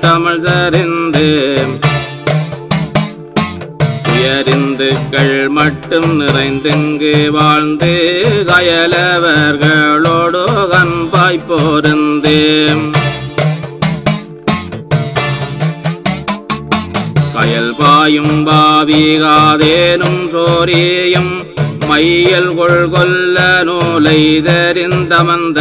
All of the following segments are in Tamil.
தமிழ் சரிந்து உயரிந்துக்கள் மட்டும் நிறைந்திங்கு வாழ்ந்து கயலவர்களோடு கண்பாய் போருந்து. கயல் பாயும் பாவிகாதேனும் சோரியும் மையல் கொள்கொல்ல நூலை தெரிந்தமந்த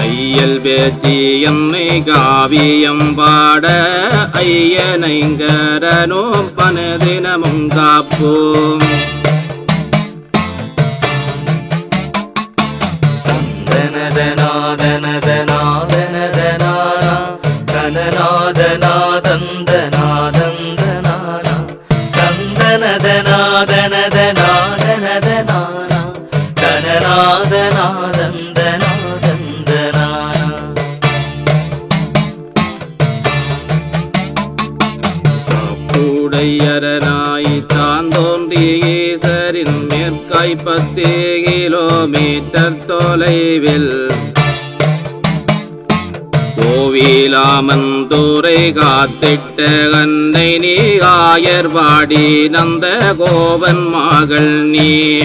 கையல் பேச்சி என்னை காவியம் பாட ஐயனைங்கரனோ பனதினமும் காப்போம். கோவில் கோவிலாமந்தூரை காத்திட்ட கந்தை நீ ஆயர்வாடி நந்த கோபன் மகள் நீ.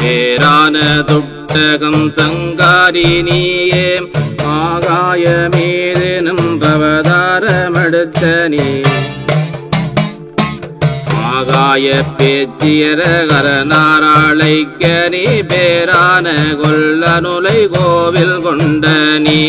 பேரான துட்டகம் சங்காரி நீயே ஆகாய மீது நின்றவதாரமெடுத்த நீ. ஆகாய பேச்சியர கரநாராளைக்க நீ பேரான கொல்ல நுலை கோவில் கொண்ட நீ.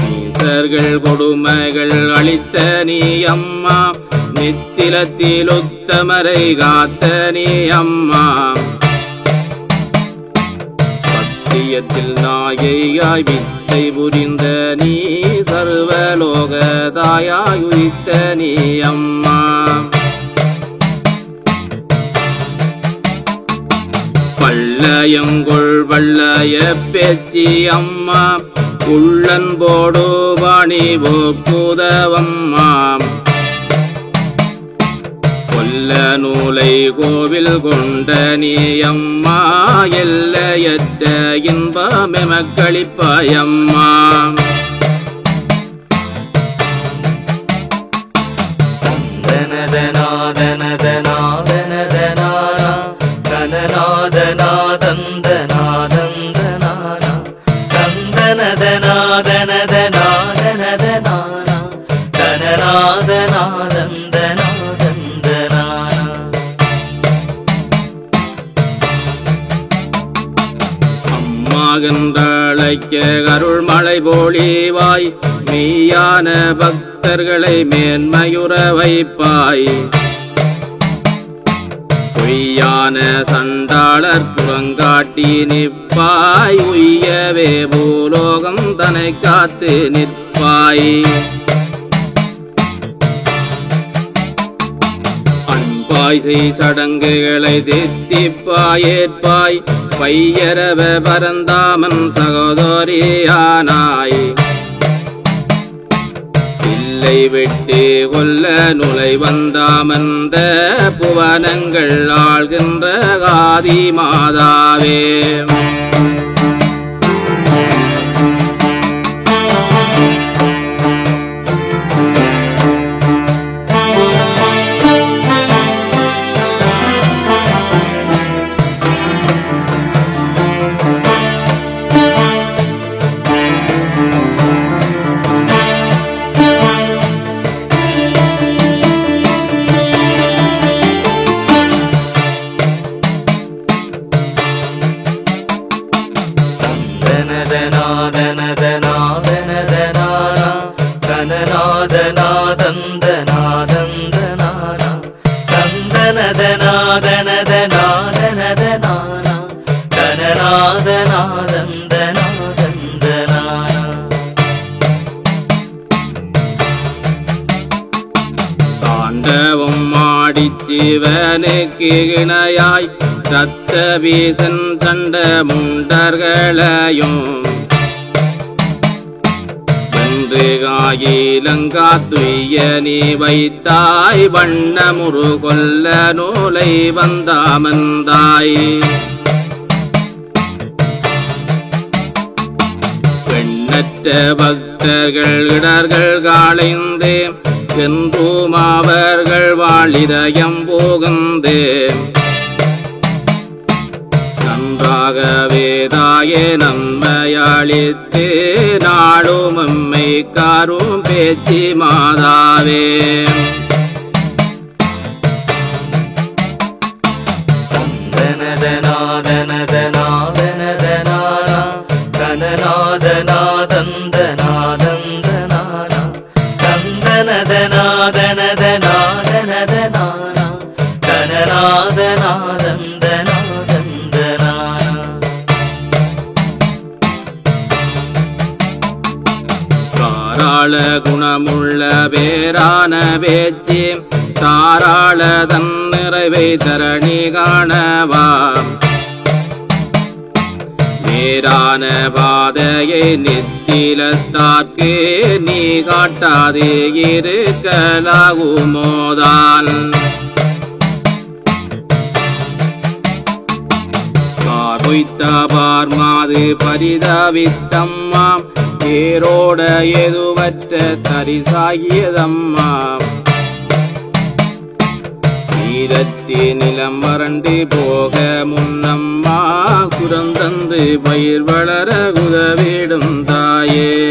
நீசர்கள் கொடுமைகள் அளித்த நீ அம்மா. நித்திலத்தில் உத்தமரை காத்த நீ அம்மா. சத்தியத்தில் நாயையாய் வித்தை புரிந்த நீ சர்வலோக தாயாய் உதித்த நீ அம்மா. பல்லயங்கொள் வல்லய பேச்சி அம்மா. உள்ளன்போடு வாணி போக்குதவம்மா கொல்ல நூலை கோவில் கொண்ட நீ அம்மா எல்லையற்ற இன்பமெமக்களிப்பாயம்மா கருள் மழை மெய்யான பக்தர்களை மேன்மையுற வைப்பாய். பொய்யான சண்டாளர் புறங்காட்டி நிற்பாய் உய்யவே பூலோகம் தனை காத்து நிற்பாய். அன்பாய் செய் சடங்குகளை தித்திப்பாய் ஏற்பாய். பையரவ பரந்தாமன் சகோதரியானாய். இல்லை விட்டு கொல்ல நுழை வந்தாமந்த புவனங்கள் ஆள்கின்ற காதி மாதாவே. சிவனுக்கு இணையாய் சத்த வீசன் சண்ட முண்டர்களையும் வென்று காயிலங்கா துய்ய நீ வைத்தாய் வண்ணமுரு கொல்ல நூலை வந்தாமந்தாய். பெண்ணற்ற பக்தர்கள் இடர்கள் காளைந்தேன் என்றும் அவர்கள் வாழிதயம் போகுந்து. நன்றாக வேதாய நன்மையளித்து நாடும் அம்மை காரும் பேச்சி மாதாவே. தாராள குணமுள்ள பேரான பேச்சு தாராள தன் நிறைவை தரணி காணவா. நேரான பாதையை நித்திலத்தார்க்கு நீ காட்டாதே இருக்கலாகுமோதான். கார்பொய்த்த பார்மாது பரிதவித்தம்மா ஏரோட எதுவற்ற தரிசாகியதம்மா. ஈரத்தி நிலம் வறண்டு போக முன்னம்மா. குரந்தந்து பயிர் வளர உதவிடும் தாயே.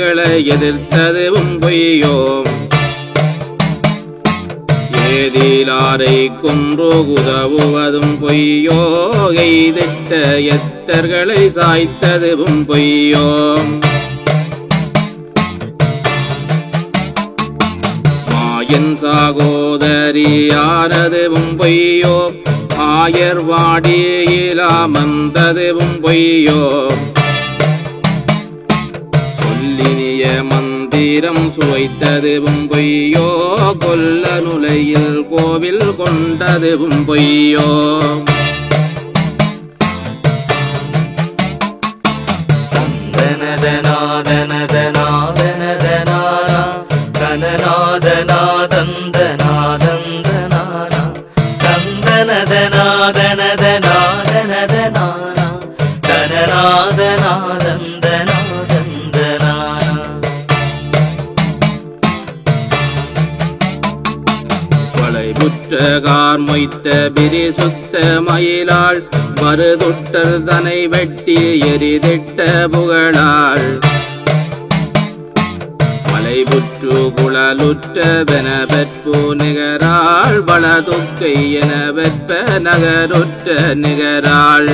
கயவர்களை எதிர்த்ததுவும் பொய்யோ ஏதிலாரை கொன்று உதவுவதும் பொய்யோ எய்திட்ட எத்தர்களை சாய்த்ததுவும் பொய்யோ மாயன் சாகோதரியானதுவும் பொய்யோ ஆயர் வாடியிலாமந்ததுவும் பொய்யோ. சொல்லினிய மந்திரம் சுவைத்ததுவும் பொய்யோ கொல்ல நுழையில் கோவில் கொண்டதுவும் பொய்யோ மொய்த்த சுத்த மயிலாள் மறுதொட்டர் தனை வெட்டி எரிதிட்ட புகழாள். மலைபுற்று குழலுற்ற பெனபெற்பு நிகராள் வளதுக்கை என வெற்ப நகருற்ற நிகராள்.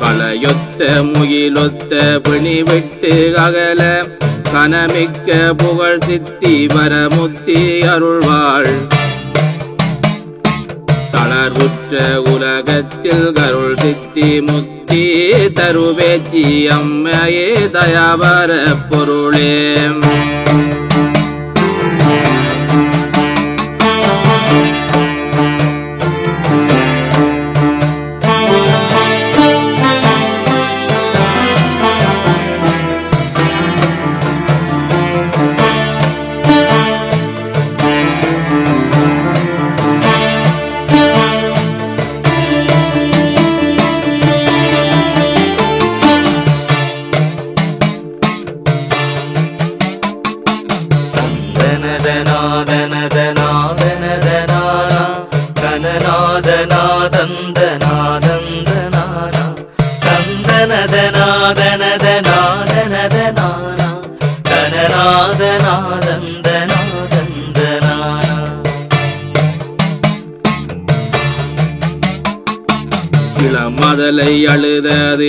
களையொத்த முகிலொத்த பிணி விட்டு அகல கனமிக்க புகழ் சித்தி வரமுத்தி அருள்வாள். தளர்வுற்ற உலகத்தில் கருள் சித்தி முத்தி தருவேச்சி அம்மையே தயாவர பொருளே.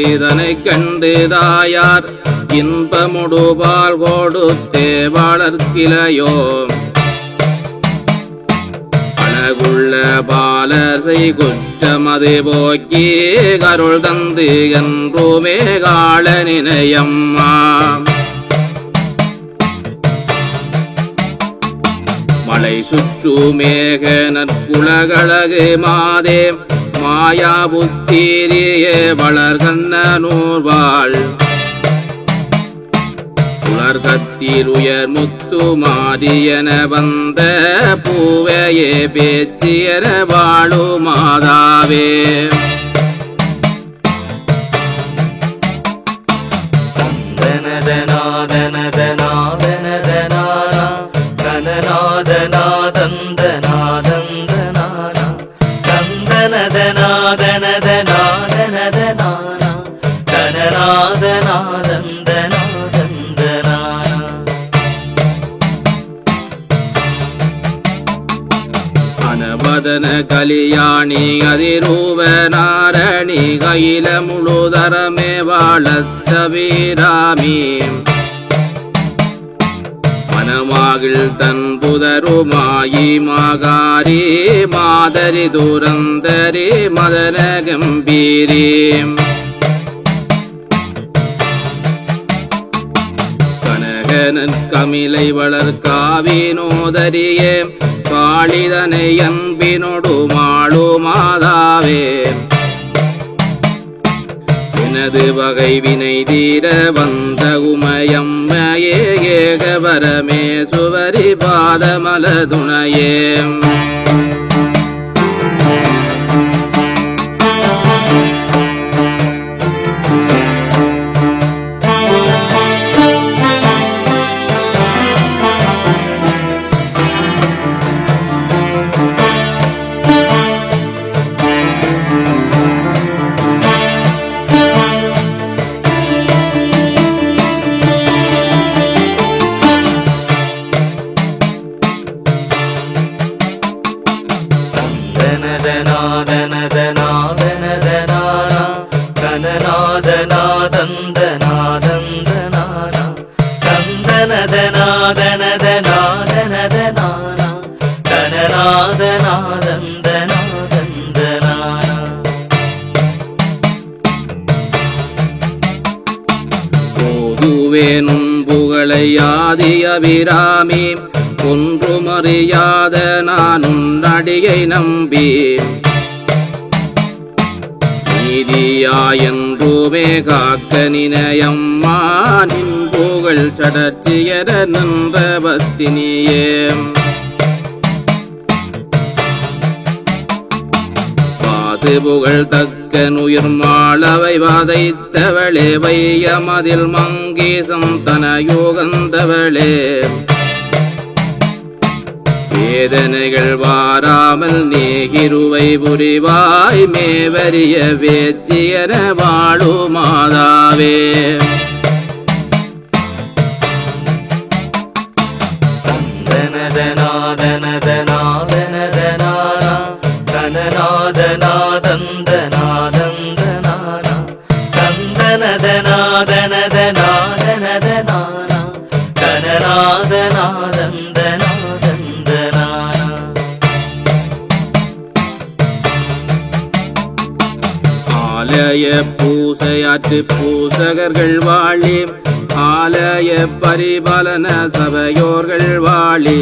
அழுதது இதனைக் கண்டு தாயார் இன்பமுடு பால் கொடுத்தே வளர்க்கிலையோ. அழகுள்ள பாலசை குற்றமது போக்கி கருள் தந்து என்றுமே கால நினையம்மா. மலை சுற்று மேக நற்குலகளகு மாதே மாயா புத்தீரியே வளர்கண்ண நூர்வாள் உலர்கத்தில் உயர் முத்து மாதியன வந்த பூவையே பேச்சியன வாழு மாதாவே. தந்தனதனாதனதனாதனதனானா கலியாணி அதிரூப நாரணி கையில முழுதரமே வாழத்த வீராமி. மனமாகில் தன் புதருமாயி மாகாரி மாதரி தூரந்தரி மதன கம்பீரி கனகனன் கமிலை வளர் வாழிதனை காளிதனை அன்பினொடு மாளு மாதாவே. எனது வகை வினை தீர வந்த உமையம்மையே ஏகபரமே சுவரி பாதமல துணையே. புகழ்வேனும் புகழை ஆதி அபிராமி ஒன்றுமறியாத நான் உன்னடியை நம்பி நீதியாயன்றுமே காக்க நினையம்மா. நின் புகழ் சடற்றியர நின்ற பத்தினியே பாது புகழ் தக்க நுயிர் மாளவை வாதைத்தவளே வையமதில் மங்கீசம் தனயோகந்தவளே வேதனைகள் வாராமல் நீகிருவை புரிவாய் மேவரிய வேச்சியன வாழு பூசையாற்று பூசகர்கள் வாழி ஆலய பரிபாலன சபையோர்கள் வாழி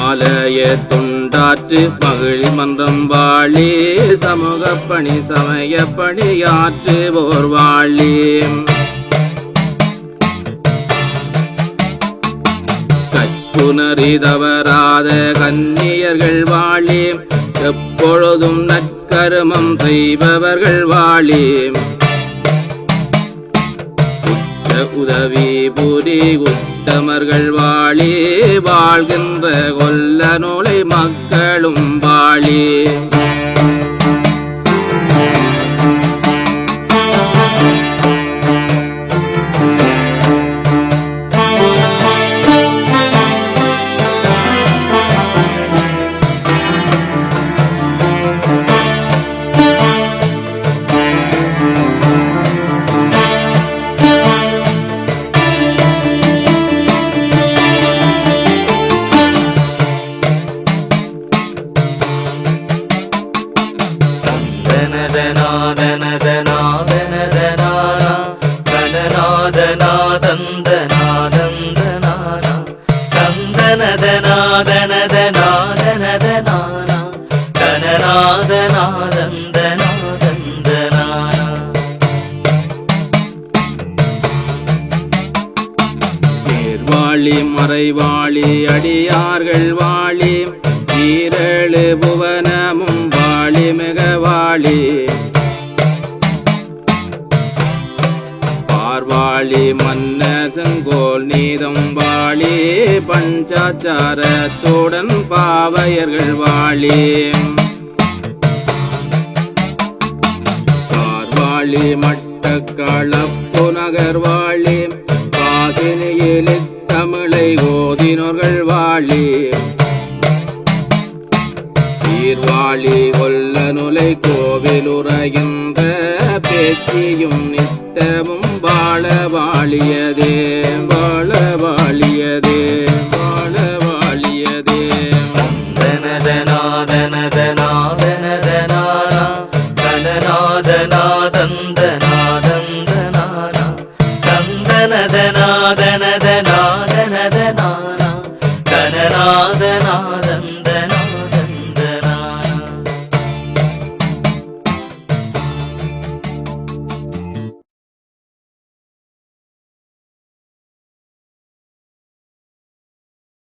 ஆலய தொண்டாற்று மகிழ் மன்றம் வாழி. சமூக பணி சமய பணியாற்றுவோர் வாழி கற்புணரி தவறாத கன்னியர்கள் வாழி எப்பொழுதும் நற்கருமம் செய்பவர்கள் வாழி உற்ற உதவி புரி உத்தமர்கள் வாழி வாழ்கின்ற கொல்ல நூலை மக்களும் வாழி வாழி. ஈரழு புவனமும் வாழி மிக வாழி பார்வாழி மன்ன செங்கோல் நீதம் வாழி பஞ்சாச்சாரத்துடன் பாவையர்கள் வாழி பார்வாழி மட்டக்களப்பு நகர் வாழி காசினியில் தமிழை ஓதினோர்கள் வாழி சீர்வாழி கொல்ல நுலை கோவிலுறைகின்ற பேச்சியும் நித்தமும் வாழ வாழியதே.